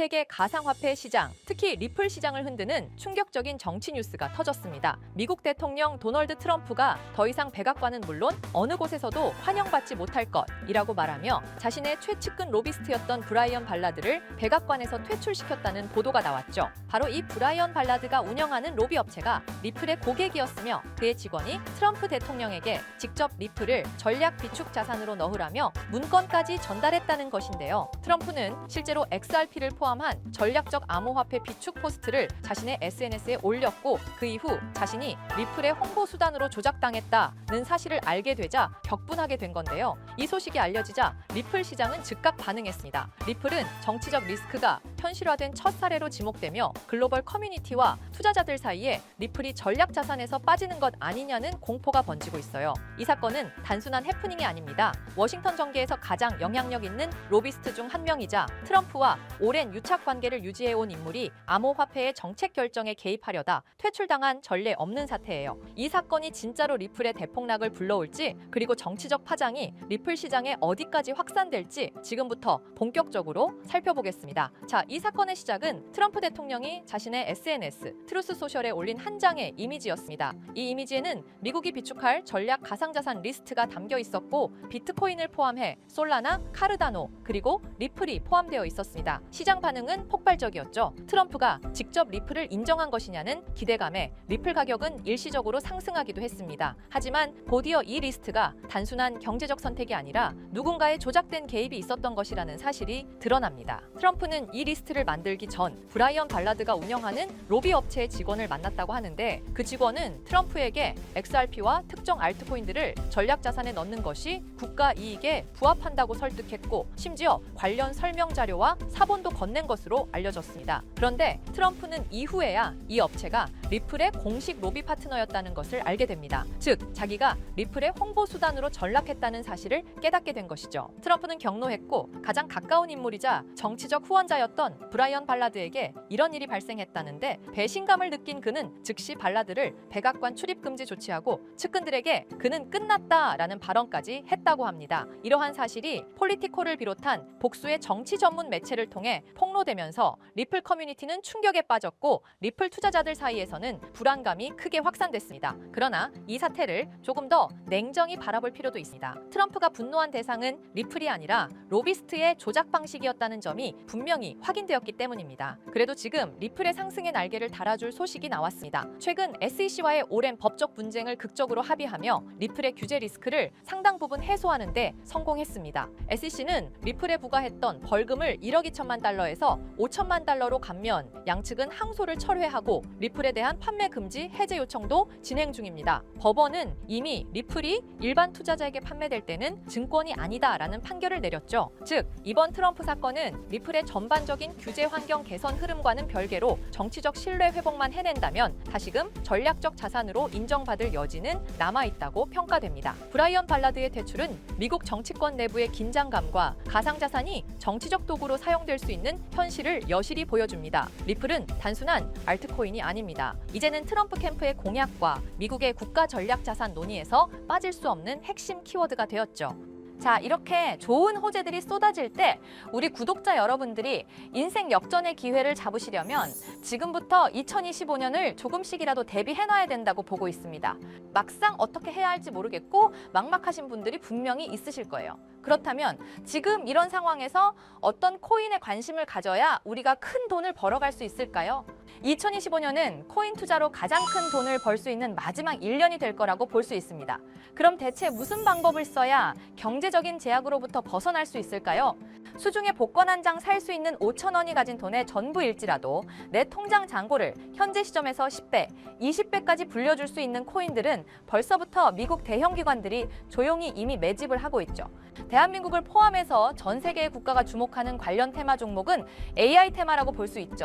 세계 가상화폐 시장, 특히 리플 시장을 흔드는 충격적인 정치 뉴스가 터졌습니다. 미국 대통령 도널드 트럼프가 더 이상 백악관은 물론 어느 곳에서도 환영받지 못할 것이라고 말하며 자신의 최측근 로비스트였던 브라이언 발라드를 백악관에서 퇴출시켰다는 보도가 나왔죠. 바로 이 브라이언 발라드가 운영하는 로비 업체가 리플의 고객이었으며 그의 직원이 트럼프 대통령에게 직접 리플을 전략 비축 자산으로 넣으라며 문건까지 전달했다는 것인데요. 트럼프는 실제로 XRP를 포함 한 전략적 암호화폐 비축 포스트를 자신의 SNS에 올렸고 그 이후 자신이 리플의 홍보 수단으로 조작당했다는 사실을 알게 되자 격분하게 된 건데요. 이 소식이 알려지자 리플 시장은 즉각 반응했습니다. 리플은 정치적 리스크가 현실화된 첫 사례로 지목되며 글로벌 커뮤니티와 투자자들 사이에 리플이 전략 자산에서 빠지는 것 아니냐는 공포가 번지고 있어요. 이 사건은 단순한 해프닝이 아닙니다. 워싱턴 정계에서 가장 영향력 있는 로비스트 중 한 명이자 트럼프와 오랜 유착 관계를 유지해 온 인물이 암호화폐의 정책 결정에 개입하려다 퇴출당한 전례 없는 사태예요. 이 사건이 진짜로 리플의 대폭락을 불러올지 그리고 정치적 파장이 리플 시장에 어디까지 확산될지 지금부터 본격적으로 살펴보겠습니다. 자, 이 사건의 시작은 트럼프 대통령이 자신의 SNS 트루스 소셜에 올린 한 장의 이미지였습니다. 이 이미지에는 미국이 비축할 전략 가상자산 리스트가 담겨 있었고 비트코인을 포함해 솔라나, 카르다노 그리고 리플이 포함되어 있었습니다. 시장 반 응은 폭발적이었죠. 트럼프가 직접 리플을 인정한 것이냐는 기대감에 리플 가격은 일시적으로 상승하기도 했습니다. 하지만 곧이어 이 리스트가 단순한 경제적 선택이 아니라 누군가의 조작된 개입이 있었던 것이라는 사실이 드러납니다. 트럼프는 이 리스트를 만들기 전 브라이언 발라드가 운영하는 로비 업체의 직원을 만났다고 하는데 그 직원은 트럼프에게 XRP와 특정 알트코인들을 전략 자산에 넣는 것이 국가 이익에 부합한다고 설득했고 심지어 관련 설명 자료와 사본도 건넨 것으로 알려졌습니다. 그런데 트럼프는 이후에야 이 업체가 리플의 공식 로비 파트너였다는 것을 알게 됩니다. 즉, 자기가 리플의 홍보 수단으로 전락했다는 사실을 깨닫게 된 것이죠. 트럼프는 경로했고 가장 가까운 인물이자 정치적 후원자였던 브라이언 발라드에게 이런 일이 발생했다는데 배신감을 느낀 그는 즉시 발라드를 백악관 출입 금지 조치하고 측근들에게 그는 끝났다라는 발언까지 했다고 합니다. 이러한 사실이 폴리티코를 비롯한 복수의 정치 전문 매체를 통해 폭로되면서 리플 커뮤니티는 충격에 빠졌고 리플 투자자들 사이에서는 불안감이 크게 확산됐습니다. 그러나 이 사태를 조금 더 냉정히 바라볼 필요도 있습니다. 트럼프가 분노한 대상은 리플이 아니라 로비스트의 조작 방식이었다는 점이 분명히 확인되었기 때문입니다. 그래도 지금 리플의 상승의 날개를 달아줄 소식이 나왔습니다. 최근 SEC와의 오랜 법적 분쟁을 극적으로 합의하며 리플의 규제 리스크를 상당 부분 해소하는데 성공했습니다. SEC는 리플에 부과했던 벌금을 1억 2천만 달러에서 5천만 달러로 감면 양측은 항소를 철회하고 리플에 대한 판매 금지 해제 요청도 진행 중입니다. 법원은 이미 리플이 일반 투자자에게 판매될 때는 증권이 아니다라는 판결을 내렸죠. 즉 이번 트럼프 사건은 리플의 전반적인 규제 환경 개선 흐름과는 별개로 정치적 신뢰 회복만 해낸다면 다시금 전략적 자산으로 인정받을 여지는 남아 있다고 평가됩니다. 브라이언 발라드의 퇴출은 미국 정치권 내부의 긴장감과 가상자산이 정치적 도구로 사용될 수 있는 현실을 여실히 보여줍니다. 리플은 단순한 알트코인이 아닙니다. 이제는 트럼프 캠프의 공약과 미국의 국가 전략 자산 논의에서 빠질 수 없는 핵심 키워드가 되었죠. 자, 이렇게 좋은 호재들이 쏟아질 때 우리 구독자 여러분들이 인생 역전의 기회를 잡으시려면 지금부터 2025년을 조금씩이라도 대비해놔야 된다고 보고 있습니다. 막상 어떻게 해야 할지 모르겠고 막막하신 분들이 분명히 있으실 거예요. 그렇다면 지금 이런 상황에서 어떤 코인에 관심을 가져야 우리가 큰 돈을 벌어갈 수 있을까요? 2025년은 코인 투자로 가장 큰 돈을 벌 수 있는 마지막 1년이 될 거라고 볼 수 있습니다. 그럼 대체 무슨 방법을 써야 경제적인 제약으로부터 벗어날 수 있을까요? 수중에 복권 한 장 살 수 있는 5천 원이 가진 돈의 전부일지라도 내 통장 잔고를 현재 시점에서 10배, 20배까지 불려줄 수 있는 코인들은 벌써부터 미국 대형 기관들이 조용히 이미 매집을 하고 있죠. 대한민국을 포함해서 전 세계의 국가가 주목하는 관련 테마 종목은 AI 테마라고 볼 수 있죠.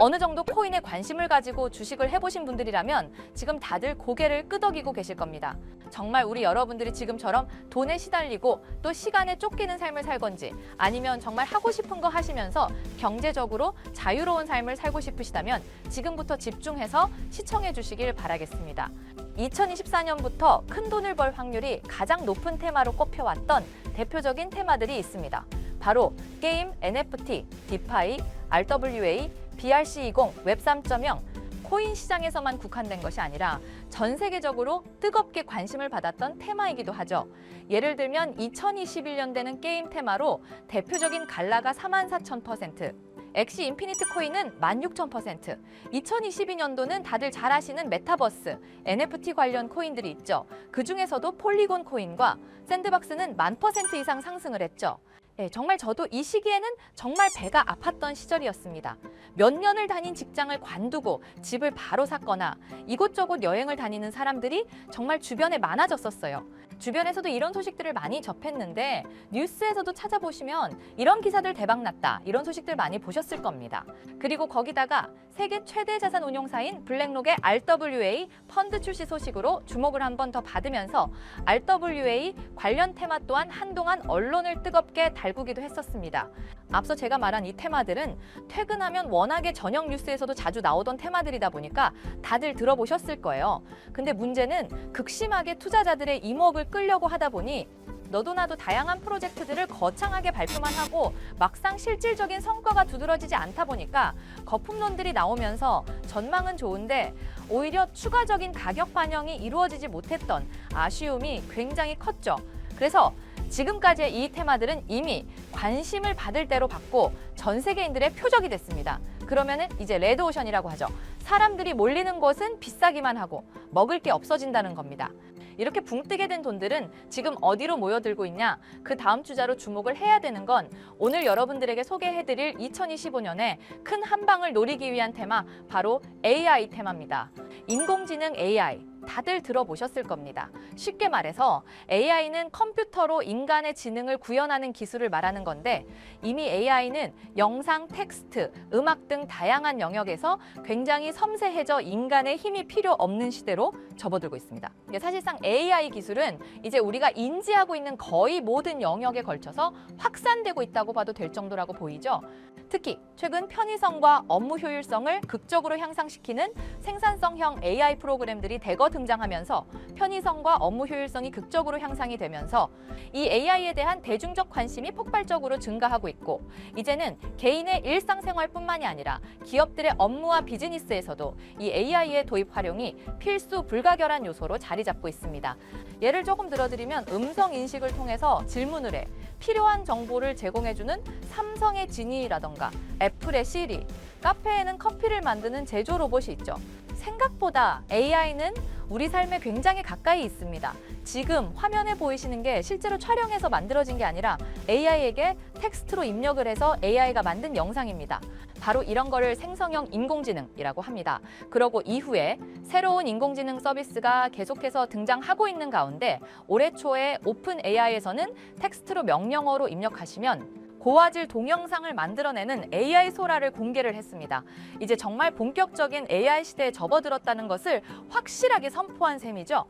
어느 정도 코인에 관심을 가지고 주식을 해보신 분들이라면 지금 다들 고개를 끄덕이고 계실 겁니다. 정말 우리 여러분들이 지금처럼 돈에 시달리고 또 시간에 쫓기는 삶을 살 건지 아니면 정말 하고 싶은 거 하시면서 경제적으로 자유로운 삶을 살고 싶으시다면 지금부터 집중해서 시청해 주시길 바라겠습니다. 2024년부터 큰 돈을 벌 확률이 가장 높은 테마로 꼽혀왔던 대표적인 테마들이 있습니다. 바로 게임, NFT, 디파이, RWA, BRC20, 웹 3.0, 코인 시장에서만 국한된 것이 아니라 전 세계적으로 뜨겁게 관심을 받았던 테마이기도 하죠. 예를 들면 2021년되는 게임 테마로 대표적인 갈라가 44,000%, 엑시 인피니트 코인은 16,000%, 2022년도는 다들 잘 아시는 메타버스, NFT 관련 코인들이 있죠. 그 중에서도 폴리곤 코인과 샌드박스는 만 퍼센트 이상 상승을 했죠. 예, 정말 저도 이 시기에는 정말 배가 아팠던 시절이었습니다. 몇 년을 다닌 직장을 관두고 집을 바로 샀거나 이곳저곳 여행을 다니는 사람들이 정말 주변에 많아졌었어요. 주변에서도 이런 소식들을 많이 접했는데 뉴스에서도 찾아보시면 이런 기사들 대박 났다 이런 소식들 많이 보셨을 겁니다. 그리고 거기다가 세계 최대 자산 운용사인 블랙록의 RWA 펀드 출시 소식으로 주목을 한 번 더 받으면서 RWA 관련 테마 또한 한동안 언론을 뜨겁게 달구기도 했었습니다. 앞서 제가 말한 이 테마들은 퇴근하면 워낙에 저녁 뉴스에서도 자주 나오던 테마들이다 보니까 다들 들어보셨을 거예요. 근데 문제는 극심하게 투자자들의 이 목을 끌려고 하다 보니 너도 나도 다양한 프로젝트들을 거창하게 발표만 하고 막상 실질적인 성과가 두드러지지 않다 보니까 거품론들이 나오면서 전망은 좋은데 오히려 추가적인 가격 반영이 이루어지지 못했던 아쉬움이 굉장히 컸죠. 그래서 지금까지의 이 테마들은 이미 관심을 받을 대로 받고 전 세계인들의 표적이 됐습니다. 그러면은 이제 레드오션이라고 하죠. 사람들이 몰리는 곳은 비싸기만 하고 먹을 게 없어진다는 겁니다. 이렇게 붕 뜨게 된 돈들은 지금 어디로 모여들고 있냐? 그 다음 주자로 주목을 해야 되는 건 오늘 여러분들에게 소개해드릴 2025년에 큰 한방을 노리기 위한 테마 바로 AI 테마입니다. 인공지능 AI 다들 들어보셨을 겁니다. 쉽게 말해서 AI는 컴퓨터로 인간의 지능을 구현하는 기술을 말하는 건데 이미 AI는 영상, 텍스트, 음악 등 다양한 영역에서 굉장히 섬세해져 인간의 힘이 필요 없는 시대로 접어들고 있습니다. 사실상 AI 기술은 이제 우리가 인지하고 있는 거의 모든 영역에 걸쳐서 확산되고 있다고 봐도 될 정도라고 보이죠. 특히 최근 편의성과 업무 효율성을 극적으로 향상시키는 생산성형 AI 프로그램들이 대거 등장하면서 편의성과 업무 효율성이 극적으로 향상이 되면서 이 AI에 대한 대중적 관심이 폭발적으로 증가하고 있고 이제는 개인의 일상생활뿐만이 아니라 기업들의 업무와 비즈니스에서도 이 AI의 도입 활용이 필수 불가결한 요소로 자리 잡고 있습니다. 예를 조금 들어드리면 음성 인식을 통해서 질문을 해 필요한 정보를 제공해주는 삼성의 지니라던가 애플의 시리, 카페에는 커피를 만드는 제조 로봇이 있죠. 생각보다 AI는 우리 삶에 굉장히 가까이 있습니다. 지금 화면에 보이시는 게 실제로 촬영해서 만들어진 게 아니라 AI에게 텍스트로 입력을 해서 AI가 만든 영상입니다. 바로 이런 거를 생성형 인공지능이라고 합니다. 그러고 이후에 새로운 인공지능 서비스가 계속해서 등장하고 있는 가운데 올해 초에 오픈 AI에서는 텍스트로 명령어로 입력하시면 고화질 동영상을 만들어내는 AI 소라를 공개를 했습니다. 이제 정말 본격적인 AI 시대에 접어들었다는 것을 확실하게 선포한 셈이죠.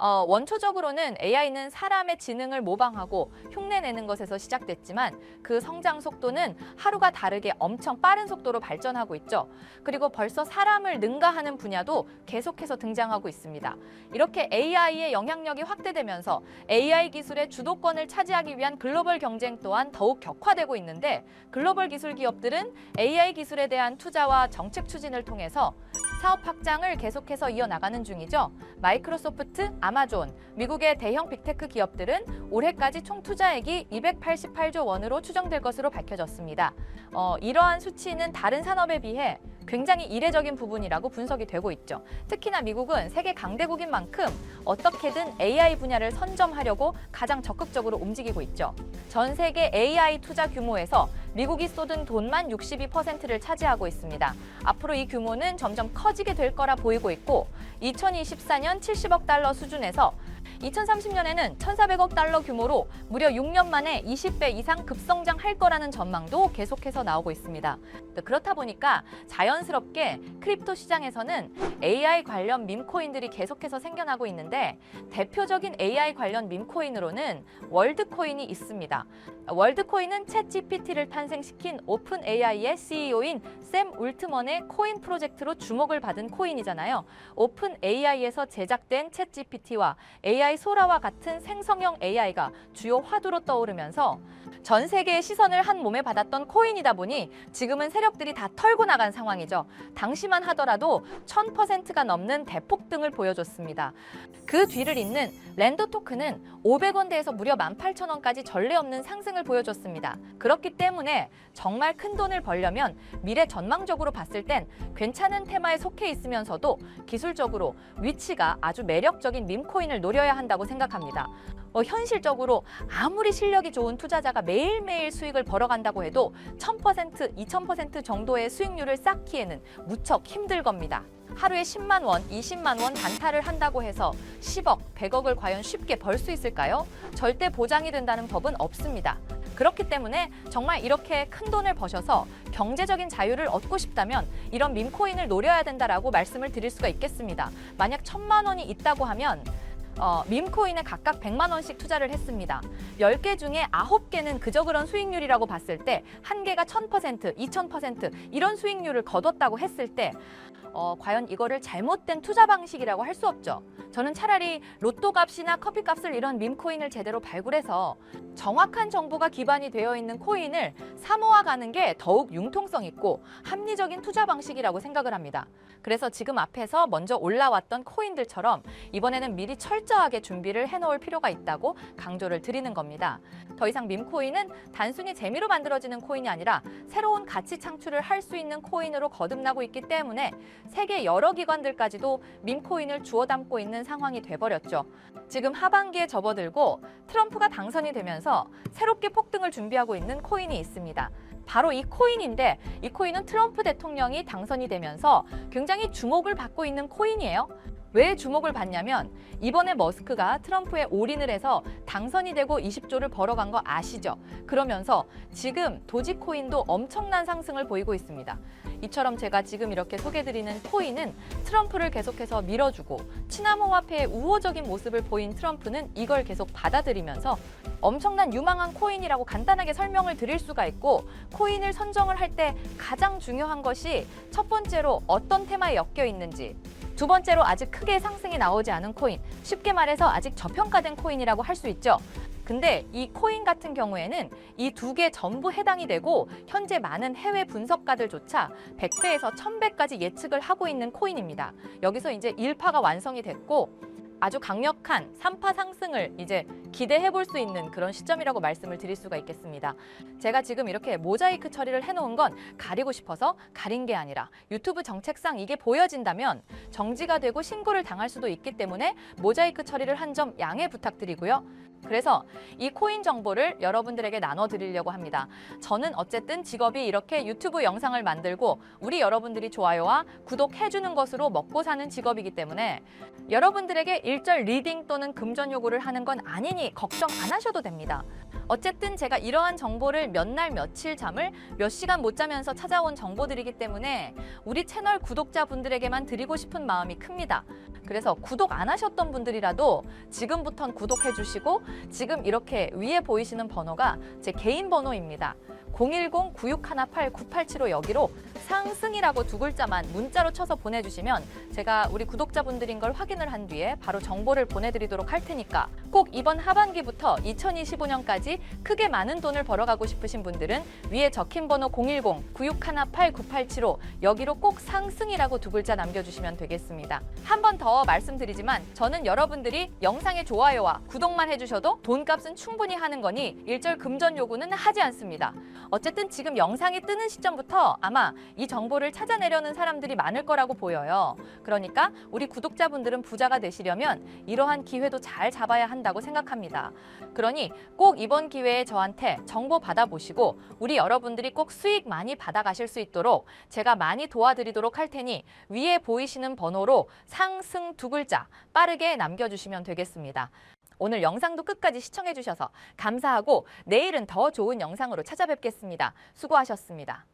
어, 원초적으로는 AI는 사람의 지능을 모방하고 흉내내는 것에서 시작됐지만 그 성장 속도는 하루가 다르게 엄청 빠른 속도로 발전하고 있죠. 그리고 벌써 사람을 능가하는 분야도 계속해서 등장하고 있습니다. 이렇게 AI의 영향력이 확대되면서 AI 기술의 주도권을 차지하기 위한 글로벌 경쟁 또한 더욱 격화되고 있는데 글로벌 기술 기업들은 AI 기술에 대한 투자와 정책 추진을 통해서 사업 확장을 계속해서 이어나가는 중이죠. 마이크로소프트, 아마존, 미국의 대형 빅테크 기업들은 올해까지 총 투자액이 288조 원으로 추정될 것으로 밝혀졌습니다. 어, 이러한 수치는 다른 산업에 비해 굉장히 이례적인 부분이라고 분석이 되고 있죠. 특히나 미국은 세계 강대국인 만큼 어떻게든 AI 분야를 선점하려고 가장 적극적으로 움직이고 있죠. 전 세계 AI 투자 규모에서 미국이 쏟은 돈만 62%를 차지하고 있습니다. 앞으로 이 규모는 점점 커지게 될 거라 보이고 있고 2024년 70억 달러 수준에서 2030년에는 1,400억 달러 규모로 무려 6년 만에 20배 이상 급성장할 거라는 전망도 계속해서 나오고 있습니다. 그렇다 보니까 자연스럽게 크립토 시장에서는 AI 관련 밈코인들이 계속해서 생겨나고 있는데 대표적인 AI 관련 밈코인으로는 월드코인이 있습니다. 월드코인은 챗 GPT를 탄생시킨 오픈 AI의 CEO인 샘 울트먼의 코인 프로젝트로 주목을 받은 코인이잖아요. 오픈 AI에서 제작된 챗 GPT와 AI AI 소라와 같은 생성형 AI가 주요 화두로 떠오르면서 전 세계의 시선을 한 몸에 받았던 코인이다 보니 지금은 세력들이 다 털고 나간 상황이죠. 당시만 하더라도 1000%가 넘는 대폭등을 보여줬습니다. 그 뒤를 잇는 랜더 토큰은 500원대에서 무려 18,000원까지 전례 없는 상승을 보여줬습니다. 그렇기 때문에 정말 큰 돈을 벌려면 미래 전망적으로 봤을 땐 괜찮은 테마에 속해 있으면서도 기술적으로 위치가 아주 매력적인 밈코인을 노려야 한다고 생각합니다. 어, 현실적으로 아무리 실력이 좋은 투자자가 매일매일 수익을 벌어간다고 해도 1000%, 2000% 정도의 수익률을 쌓기에는 무척 힘들 겁니다. 하루에 10만 원, 20만 원 단타를 한다고 해서 10억, 100억을 과연 쉽게 벌 수 있을까요? 절대 보장이 된다는 법은 없습니다. 그렇기 때문에 정말 이렇게 큰 돈을 버셔서 경제적인 자유를 얻고 싶다면 이런 밈코인을 노려야 된다라고 말씀을 드릴 수가 있겠습니다. 만약 천만 원이 있다고 하면 어, 밈코인에 각각 100만 원씩 투자를 했습니다. 10개 중에 9개는 그저 그런 수익률이라고 봤을 때 한 개가 1000%, 2000% 이런 수익률을 거뒀다고 했을 때 어, 과연 이거를 잘못된 투자 방식이라고 할 수 없죠. 저는 차라리 로또 값이나 커피 값을 이런 밈코인을 제대로 발굴해서 정확한 정보가 기반이 되어 있는 코인을 사모아 가는 게 더욱 융통성 있고 합리적인 투자 방식이라고 생각을 합니다. 그래서 지금 앞에서 먼저 올라왔던 코인들처럼 이번에는 미리 철저하게 준비를 해놓을 필요가 있다고 강조를 드리는 겁니다. 더 이상 밈코인은 단순히 재미로 만들어지는 코인이 아니라 새로운 가치 창출을 할 수 있는 코인으로 거듭나고 있기 때문에 세계 여러 기관들까지도 밈코인을 주워 담고 있는 상황이 돼버렸죠. 지금 하반기에 접어들고 트럼프가 당선이 되면서 새롭게 폭등을 준비하고 있는 코인이 있습니다. 바로 이 코인인데 이 코인은 트럼프 대통령이 당선이 되면서 굉장히 주목을 받고 있는 코인이에요. 왜 주목을 받냐면 이번에 머스크가 트럼프에 올인을 해서 당선이 되고 20조를 벌어간 거 아시죠? 그러면서 지금 도지코인도 엄청난 상승을 보이고 있습니다. 이처럼 제가 지금 이렇게 소개드리는 코인은 트럼프를 계속해서 밀어주고 친암호화폐의 우호적인 모습을 보인 트럼프는 이걸 계속 받아들이면서 엄청난 유망한 코인이라고 간단하게 설명을 드릴 수가 있고 코인을 선정을 할 때 가장 중요한 것이 첫 번째로 어떤 테마에 엮여 있는지 두 번째로 아직 크게 상승이 나오지 않은 코인 쉽게 말해서 아직 저평가된 코인이라고 할 수 있죠. 근데 이 코인 같은 경우에는 이 두 개 전부 해당이 되고 현재 많은 해외 분석가들조차 100배에서 1000배까지 예측을 하고 있는 코인입니다. 여기서 이제 1파가 완성이 됐고 아주 강력한 3파 상승을 이제 기대해 볼 수 있는 그런 시점이라고 말씀을 드릴 수가 있겠습니다. 제가 지금 이렇게 모자이크 처리를 해놓은 건 가리고 싶어서 가린 게 아니라 유튜브 정책상 이게 보여진다면 정지가 되고 신고를 당할 수도 있기 때문에 모자이크 처리를 한 점 양해 부탁드리고요. 그래서 이 코인 정보를 여러분들에게 나눠드리려고 합니다. 저는 어쨌든 직업이 이렇게 유튜브 영상을 만들고 우리 여러분들이 좋아요와 구독해주는 것으로 먹고 사는 직업이기 때문에 여러분들에게 일절 리딩 또는 금전 요구를 하는 건 아니니 걱정 안 하셔도 됩니다. 어쨌든 제가 이러한 정보를 몇 날 며칠 잠을 몇 시간 못 자면서 찾아온 정보들이기 때문에 우리 채널 구독자분들에게만 드리고 싶은 마음이 큽니다. 그래서 구독 안 하셨던 분들이라도 지금부턴 구독해 주시고 지금 이렇게 위에 보이시는 번호가 제 개인 번호입니다. 010-9618-9875 여기로 상승이라고 두 글자만 문자로 쳐서 보내주시면 제가 우리 구독자분들인 걸 확인을 한 뒤에 바로 정보를 보내드리도록 할 테니까 꼭 이번 하반기부터 2025년까지 크게 많은 돈을 벌어가고 싶으신 분들은 위에 적힌 번호 010-9618-9875 여기로 꼭 상승이라고 두 글자 남겨주시면 되겠습니다. 한 번 더 말씀드리지만 저는 여러분들이 영상의 좋아요와 구독만 해주셔도 돈값은 충분히 하는 거니 일절 금전 요구는 하지 않습니다. 어쨌든 지금 영상이 뜨는 시점부터 아마 이 정보를 찾아내려는 사람들이 많을 거라고 보여요. 그러니까 우리 구독자분들은 부자가 되시려면 이러한 기회도 잘 잡아야 한다고 생각합니다. 그러니 꼭 이번 기회에 저한테 정보 받아보시고 우리 여러분들이 꼭 수익 많이 받아가실 수 있도록 제가 많이 도와드리도록 할 테니 위에 보이시는 번호로 상승 두 글자 빠르게 남겨주시면 되겠습니다. 오늘 영상도 끝까지 시청해주셔서 감사하고 내일은 더 좋은 영상으로 찾아뵙겠습니다. 수고하셨습니다.